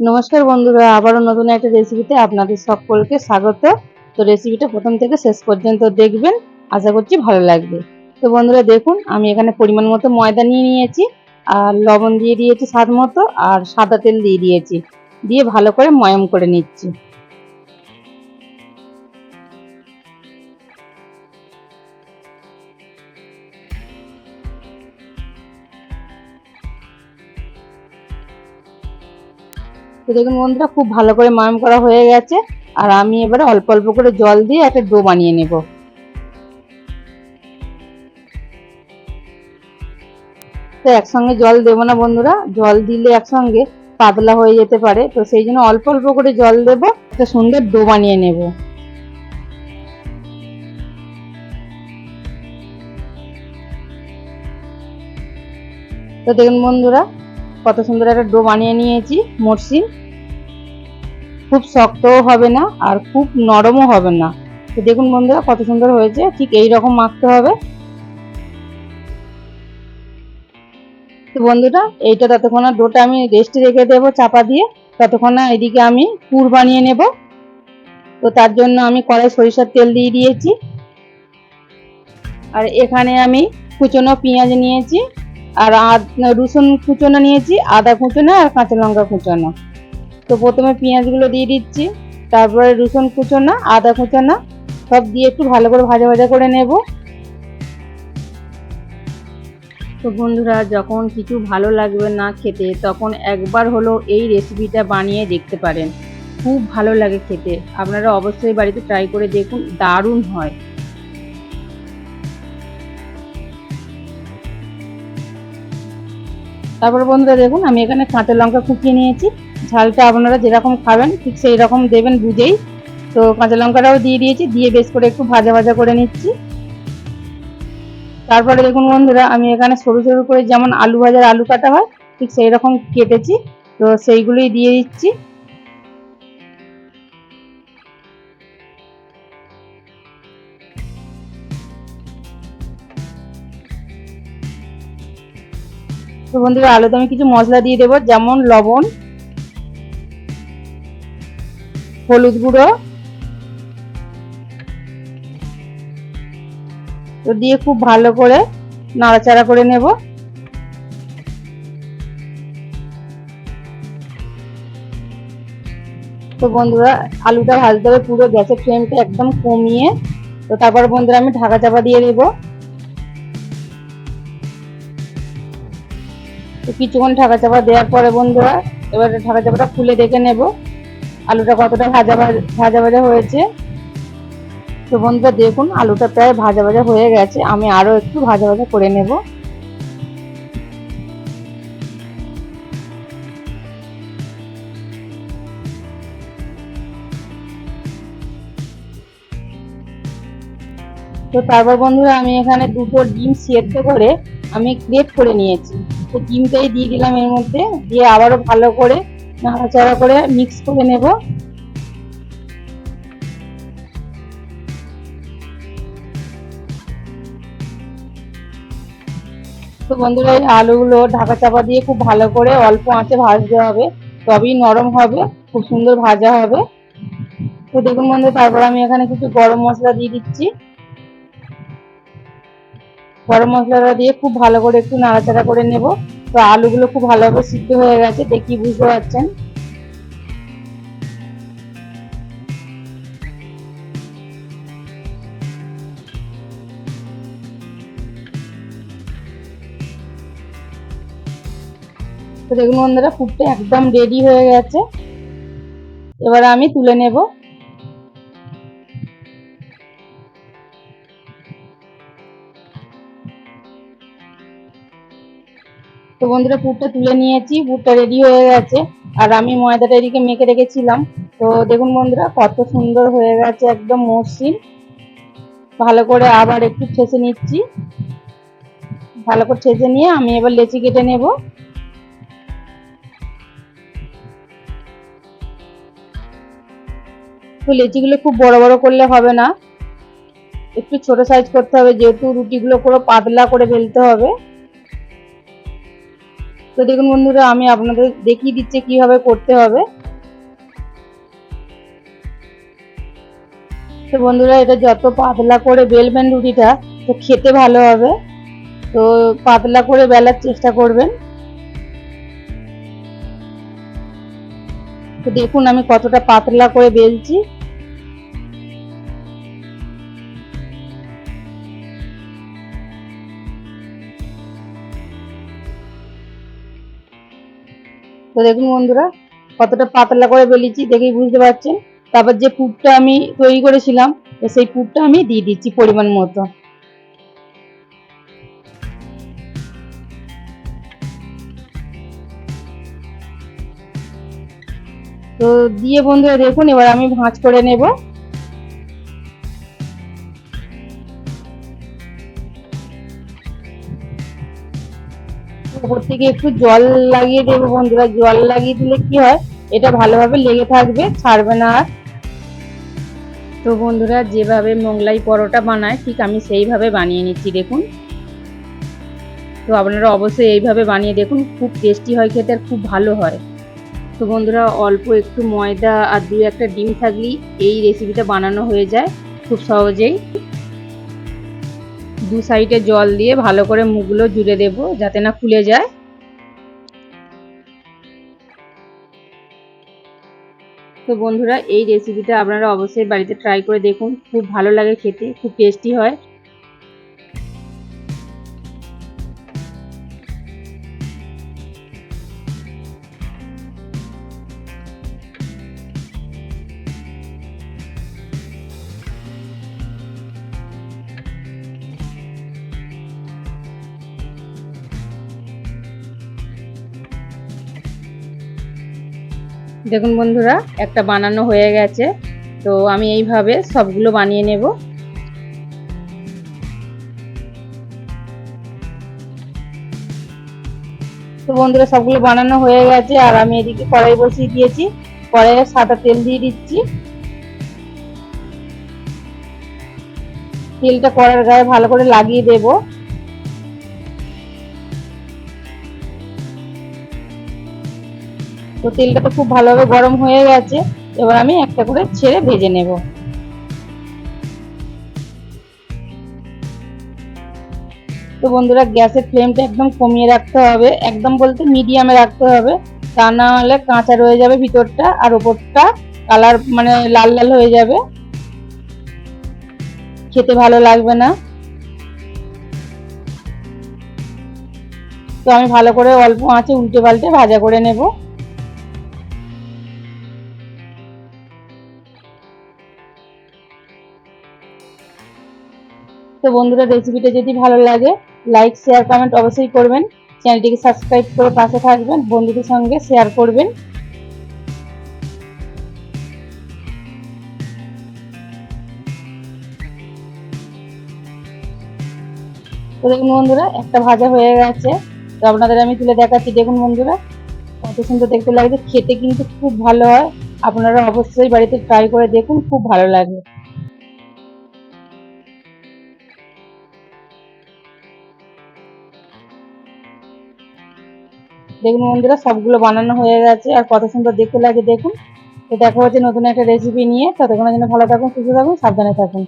নমস্কার বন্ধুরা, আবারও নতুন একটা রেসিপিতে আপনাদের সকলকে স্বাগত। তো রেসিপিটা প্রথম থেকে শেষ পর্যন্ত দেখবেন, আশা করছি ভালো লাগবে। তো বন্ধুরা, দেখুন, আমি এখানে পরিমাণ মতো ময়দা নিয়ে নিয়েছি, আর লবণ দিয়ে দিয়েছি স্বাদ মতো, আর সাদা তেল দিয়ে দিয়েছি। দিয়ে ভালো করে ময়ম করে নিচ্ছি। তো দেখুন বন্ধুরা, খুব ভালো করে ময়াম করা হয়ে গেছে। আর আমি এবারে অল্প অল্প করে জল দিয়ে একটা ডো বানিয়ে নেব। তো একসঙ্গে জল দেবো না বন্ধুরা, জল দিলে একসঙ্গে পাতলা হয়ে যেতে পারে। তো সেই জন্য অল্প অল্প করে জল দেবো, একটা সুন্দর ডো বানিয়ে নেব। তো দেখুন বন্ধুরা কত সুন্দর একটা ডো বানিয়ে নিয়েছি, মরসিন। খুব শক্তও হবে না আর খুব নরমও হবে না। তো দেখুন বন্ধুরা, কত সুন্দর হয়েছে। ঠিক এই রকম মাখতে হবে। তো বন্ধুরা, এইটা ততক্ষণ ডোটা আমি রেস্টে রেখে দেবো চাপা দিয়ে। ততক্ষণ এদিকে আমি পুর বানিয়ে নেব। তো তার জন্য আমি কড়াই সরিষার তেল দিয়ে দিয়েছি। আর এখানে আমি কুচনো পেঁয়াজ নিয়েছি। আর রসুন কুচনো নিয়েছি, আদা কুচনো আর কাঁচা লঙ্কা কুচনো। তো প্রথমে পেঁয়াজগুলো দিয়ে দিচ্ছি, তারপরে রসুন কুচনো, আদা কুচনো, সব দিয়ে একটু ভালো করে ভাজা ভাজা করে নেব। তো বন্ধুরা, যখন কিছু ভালো লাগবে না খেতে, তখন একবার হলো এই রেসিপিটা বানিয়ে দেখতে পারেন। খুব ভালো লাগে খেতে। আপনারা অবশ্যই বাড়িতে ট্রাই করে দেখুন, দারুণ হয়। তারপর বন্ধুরা দেখুন, আমি এখানে কাঁচা লঙ্কা কুচিয়ে নিয়েছি। ঝালটা আপনারা যেরকম খাবেন, ঠিক সেই রকম দেবেন বুঝেই। তো কাঁচা লঙ্কাটাও দিয়ে দিয়েছি, দিয়ে বেশ করে একটু ভাজা ভাজা করে নিচ্ছি। তারপরে দেখুন বন্ধুরা, আমি এখানে সরু সরু করে যেমন আলু ভাজার আলু কাটা হয়, ঠিক সেই রকম কেটেছি। তো সেইগুলোই দিয়ে দিচ্ছি। তো বন্ধুরা, আলুতে আমি কিছু মশলা দিয়ে দেবো, যেমন লবণ, হলুদ গুঁড়ো। তো দিয়ে খুব ভালো করে নাড়াচাড়া করে নেব। তো বন্ধুরা, আলুটা ভাজতে হবে পুরো গ্যাসের ফ্লেমটা একদম কমিয়ে। তো তারপর বন্ধুরা, আমি ঢাকা চাপা দিয়ে দেবো। তো কিছুক্ষণ ঢাকা চাপা দেওয়ার পরে বন্ধুরা, এবার ঢাকা চাপাটা খুলে দেখে নেব আলুটা কতটা ভাজা ভাজা ভাজা হয়েছে। তো বন্ধুরা দেখুন, আলুটা প্রায় ভাজা ভাজা হয়ে গেছে, আমি আরও একটু ভাজা ভাজা করে নেব। তো তারপর বন্ধুরা, আমি এখানে দুটো ডিম সিদ্ধ করে আমি গ্রেট করে নিয়েছি। ডিমটাই দিয়ে দিলাম এর মধ্যে। দিয়ে আবারও ভালো করে নাড়াচাড়া করে মিক্স করে নেব। তো বন্ধুরা, এই আলুগুলো ঢাকা চাপা দিয়ে খুব ভালো করে অল্প আঁচে ভাজতে হবে। তবেই নরম হবে, খুব সুন্দর ভাজা হবে। তো দেখুন বন্ধু তারপর আমি এখানে কিছু গরম মশলা দিয়ে দিচ্ছি। গরম মশলাটা দিয়ে খুব ভালো করে একটু নাড়াচাড়া করে নেব। তো আলুগুলো খুব ভালোভাবে সিদ্ধ হয়ে গেছে, দেখি বুঝতে পারছেন? তো দেখুন বন্ধুরা ফুটটা একদম রেডি হয়ে গেছে। এবার আমি তুলে নেব। বন্ধুরা পুরটা তুলে নিয়েছি, পুরটা রেডি হয়ে গেছে। আর আমি ময়দাটা এদিকে মেখে রেখেছিলাম। তো দেখুন বন্ধুরা, কত সুন্দর হয়ে গেছে, একদম মসৃণ। ভালো করে আবার একটু ঠেসে নিচ্ছি। ভালো করে ঠেসে নিয়ে আমি এবার লেচি কেটে নেব। তো লেচিগুলো খুব বড় বড় করলে হবে না। একটু ছোট সাইজ করতে হবে, যেহেতু রুটিগুলো পুরো পাতলা করে ফেলতে হবে। তো দেখুন বন্ধুরা, আমি আপনাদের দেখিয়ে দিচ্ছি কীভাবে করতে হবে। তো বন্ধুরা, এটা যত পাতলা করে বেলবেন রুটিটা, তো খেতে ভালো হবে। তো পাতলা করে বেলার চেষ্টা করবেন। তো দেখুন আমি কতটা পাতলা করে বেলছি। তো দেখুন বন্ধুরা, কতটা পাতলা করে বেলিয়েছি দেখেই বুঝতে পারছেন। তারপর যে পুরটা আমি তৈরি করেছিলাম সেই পুরটা আমি দিয়ে দিচ্ছি পরিমাণ মতো। তো দিয়ে বন্ধুরা দেখুন, এবার আমি ভাঁজ করে নেব। উপর থেকে একটু জল লাগিয়ে দেবো বন্ধুরা। জল লাগিয়ে দিলে কি হয়? এটা ভালোভাবে লেগে থাকবে, ছাড়বে না আর। তো বন্ধুরা, যেভাবে মোগলাই পরোটা বানায়, ঠিক আমি সেইভাবে বানিয়ে নিচ্ছি, দেখুন। তো আপনারা অবশ্যই এইভাবে বানিয়ে দেখুন, খুব টেস্টি হয় খেতে আর খুব ভালো হয়। তো বন্ধুরা, অল্প একটু ময়দা আর দু একটা ডিম থাকলেই এই রেসিপিটা বানানো হয়ে যায়, খুব সহজেই। দু সাইডে জল দিয়ে ভালো করে মুখগুলো জুড়ে দেব যাতে না খুলে যায়। তো বন্ধুরা, এই রেসিপিটা আপনারা অবশ্যই বাড়িতে ট্রাই করে দেখুন। খুব ভালো লাগে খেতে, খুব টেস্টি হয়। দেখুন বন্ধুরা, একটা বানানো হয়ে গেছে। তো আমি এইভাবে সবগুলো বানিয়ে নেব। তো বন্ধুরা, সবগুলো বানানো হয়ে গেছে। আর আমি এদিকে কড়াই বসিয়ে দিয়েছি। কড়াইয়ে সাদা তেল দিয়ে দিচ্ছি। তেলটা কড়ার গায়ে ভালো করে লাগিয়ে দেবো। তো তেলটা তো খুব ভালোভাবে গরম হয়ে গেছে, এবার আমি একটা করে ছেড়ে ভেজে নেব। তো বন্ধুরা, গ্যাসের ফ্লেমটা একদম কমিয়ে রাখতে হবে, একদম বলতে মিডিয়ামে রাখতে হবে, তা না হলে কাঁচা রয়ে যাবে ভিতরটা আর ওপরটা কালার মানে লাল লাল হয়ে যাবে। খেতে ভালো লাগবে না। তো আমি ভালো করে অল্প আঁচে উল্টে পাল্টে ভাজা করে নেব। তো বন্ধুরা রেসিপিটা যদি ভালো লাগে লাইক শেয়ার কমেন্ট অবশ্যই করবেন। চ্যানেলটিকে সাবস্ক্রাইব করে পাশে থাকবেন, বন্ধুদের সঙ্গে শেয়ার করবেন। তো দেখুন বন্ধুরা, একটা ভাজা হয়ে গেছে। তো আপনাদের আমি তুলে দেখাচ্ছি। দেখুন বন্ধুরা, কত সুন্দর দেখতে লাগছে। খেতে কিন্তু খুব ভালো হয়। আপনারা অবশ্যই বাড়িতে ট্রাই করে দেখুন, খুব ভালো লাগে। দেখুন বন্ধুরা, সবগুলো বানানো হয়ে গেছে। আর কত সুন্দর দেখতে লাগে, দেখুন। তো দেখা হচ্ছে নতুন একটা রেসিপি নিয়ে। ততক্ষণের জন্য ভালো থাকুন, সুস্থ থাকুন, সাবধানে থাকুন।